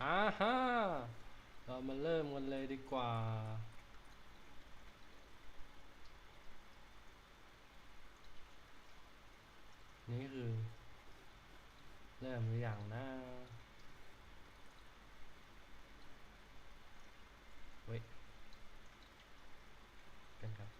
อ่าฮะเรามาเริ่มกันเลยดีกว่านี่คือ เริ่มหรือยังนะเว้ยกันครับ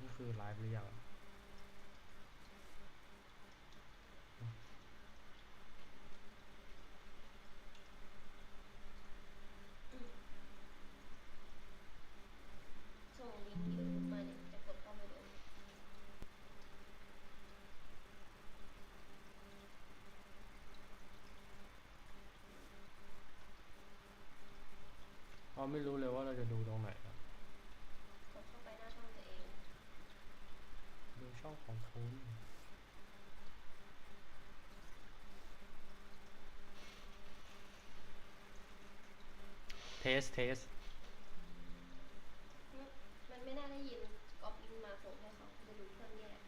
นี่คือไลฟ์ หรือยังส่งลิงก์ยูทูบมาเนี่ยจะกดเข้าไปดูเราไม่รู้เลยว่าเราจะดูตรงไหนครับ กดเข้าไปหน้าช่องตัวเอง ดูช่องของคุณเทส เทสอืมมันไม่น่าได้ยินก๊อปลิงก์มาส่งให้เขาจะดูเครื่องแยก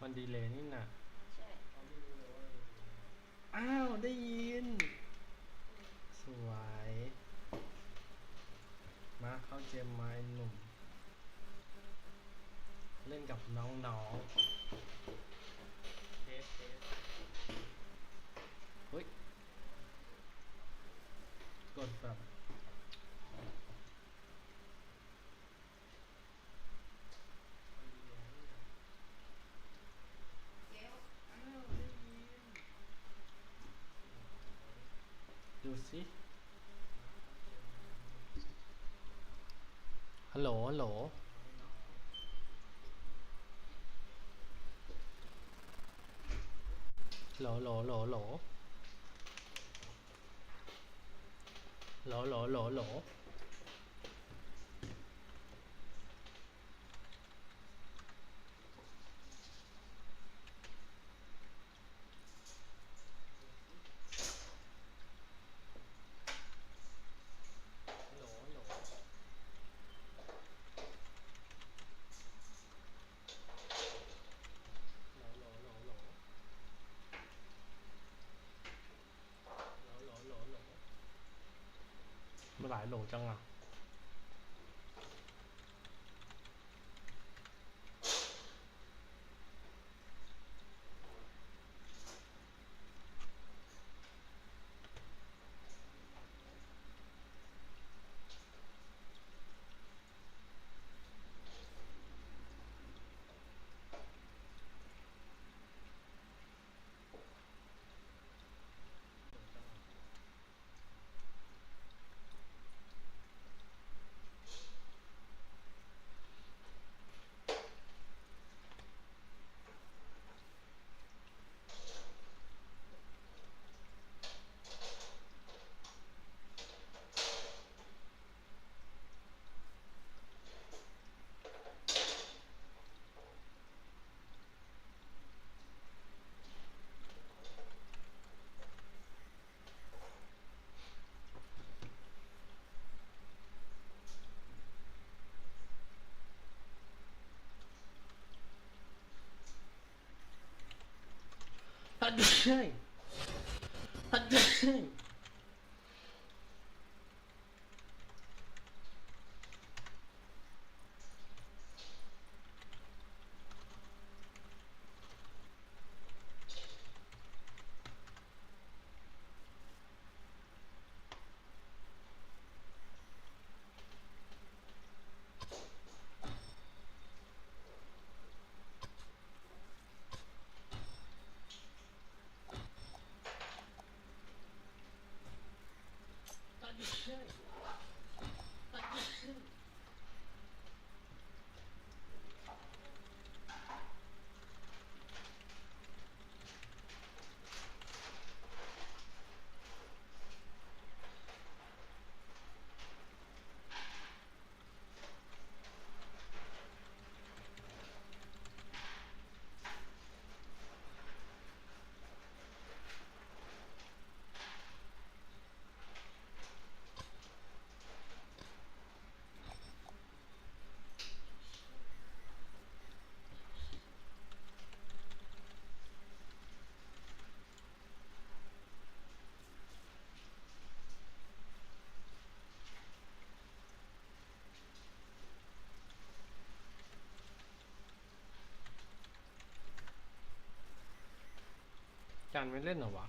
มันดีเลยนี่น่ะ ใช่ อ้าว ได้ยิน สวย มา เจมมาไอ้หนุ่ม เล่นกับน้องๆเทสเทสเฮ้ย กดแบบดูสิ ฮัลโหลฮัลโหลโหลโหลโหลโหลโหลโหลโหลโหลโหล Lại lộ. Adonai. Adonai. การไม่เล่นเหรอวะ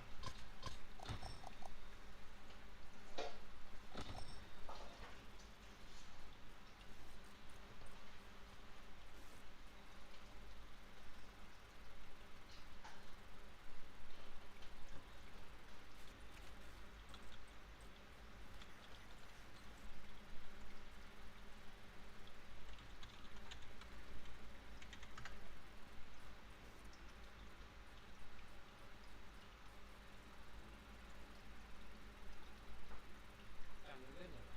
การไม่เล่นเหรอวะ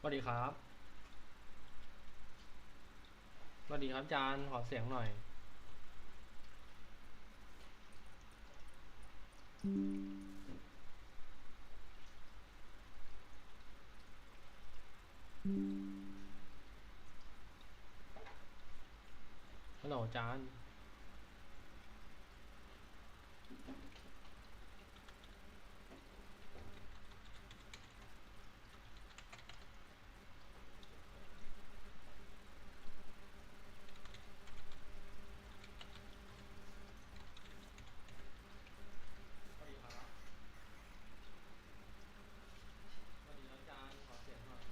สวัส ดีครับสวัสดีครับอาจารย์ขอเสียงหน่อย ฮัลโหลอาจารย์ สวัสดีครับ สวัสดีครับอาจารย์ขอเสียงหน่อย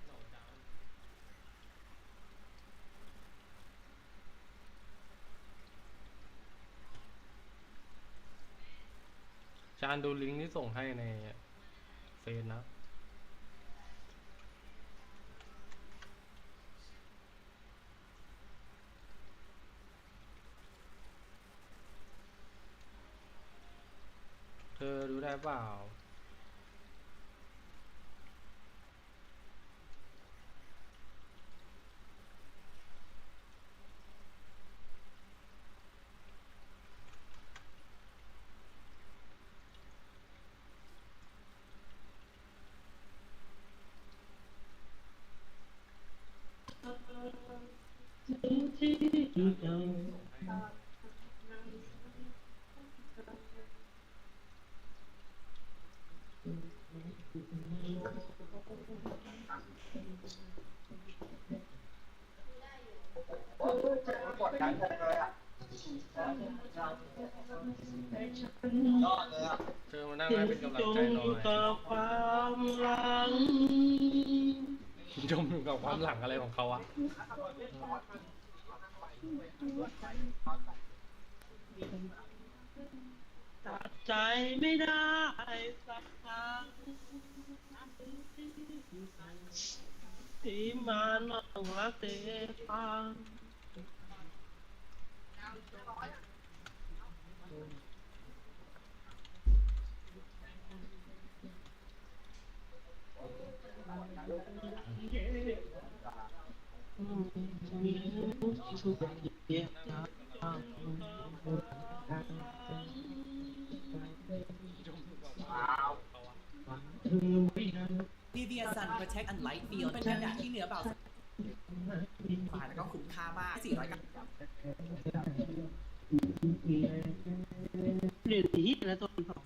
ฮัลโหลอาจารย์อาจารดูลิงก์ที่ส่งให้ในเฟซนะ เธอดูได้เปล่า กดดันเลยอะยอดเลยอะ เธอ มานั่งให้เป็นกำลังใจหน่อยกับความหลังจมอยู่กับความหลังอะไรของเขาอะตัดใจไม่ได้สักครั้งที่มาหลงรักเธอฟัง ดีเดียซัน Protect and Light Field เป็นกันแดดที่เหนือเบาฝ่ายแล้วก็คุ้มค่ามาก400กับเปลี่ยนสีแล้วตัวสอง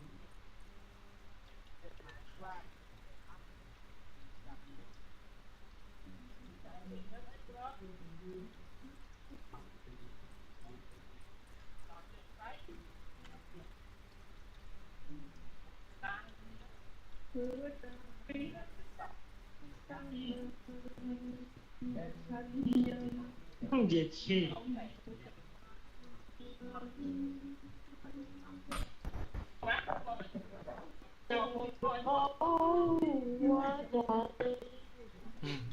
ต้องเย็ดเช่อืม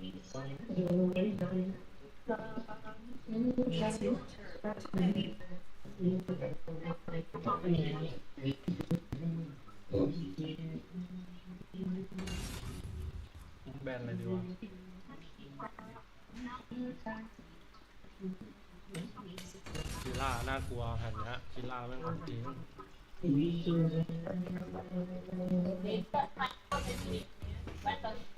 นเถอะอวินาทีสุดท้ายหัวใจตัดมือแบนอะไรดีวะคิล่าน่ากลัวแผ่นนี้คิล่าแม่งของจริงเ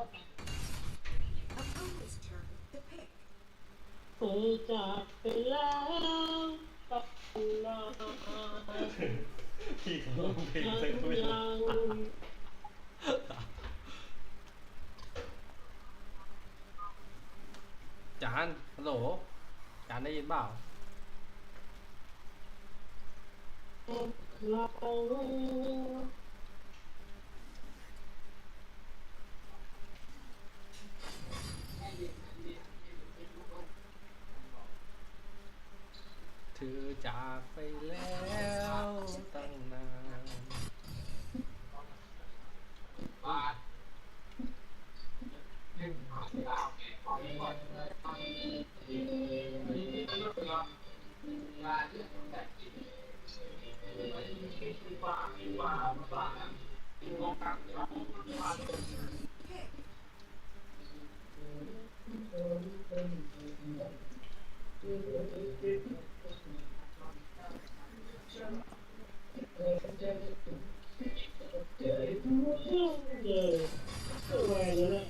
ธอจากไปแล้วกับลาพี่เขาร้องเพลงยังเซ็งไม่ได้ยังจานฮัลโหลจานได้ยินเปล่าเรา เธอ จากไปแล้วตั้งนาน เดินไปแล้ว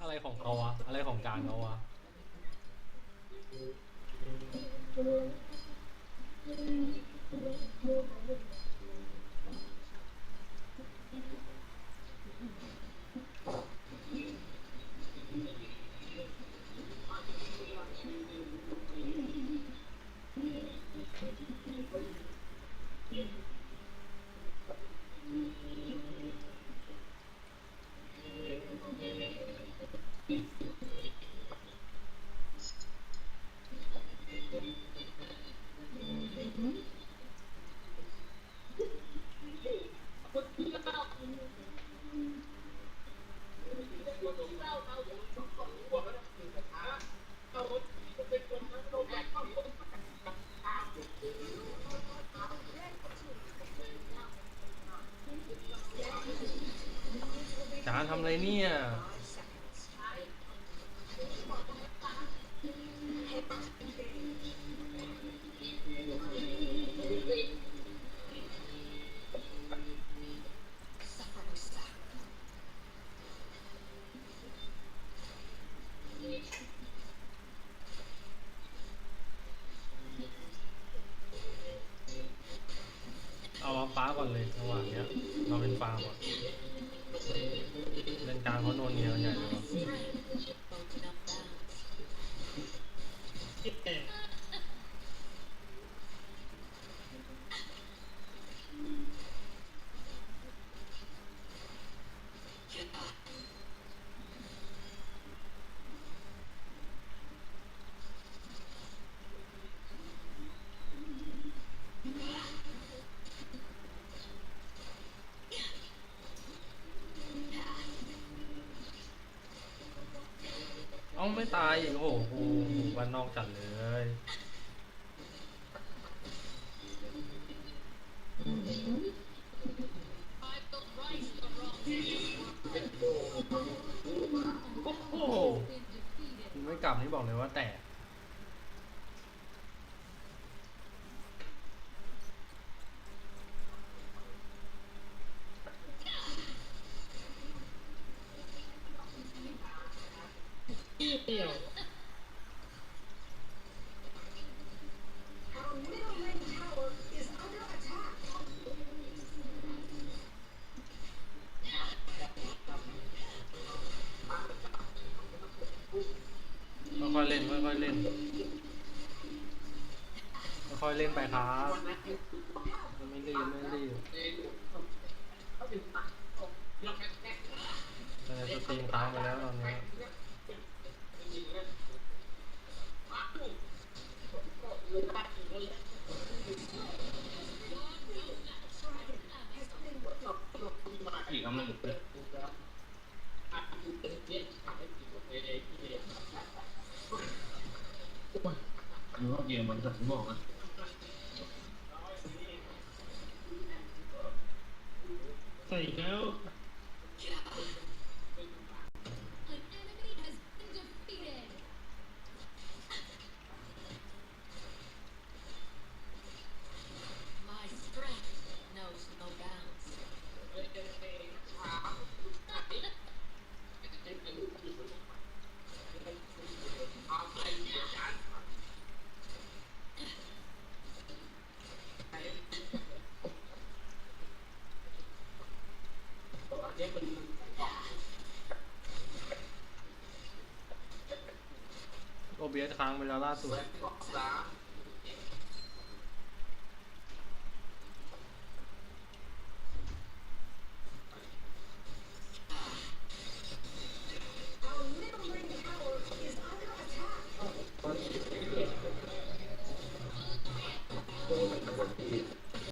อะไรของเขาวะ อะไรของการเขาวะ จ ตายอีกโอ้โหบ้านนอกจัดเลยโอ้โหไม่กลับนี่บอกเลยว่าแตก เล่นค่อยๆเล่นค่อยๆเล่นไปครับไม่รีบไม่รีบแต่สตรีมค้างไปแล้วตอนนี้ อีกคำหนึ่ง ดูว่าเกมมันจะบอกนะ ใส่อีกแล้ว My strength knows no bounds. โอเ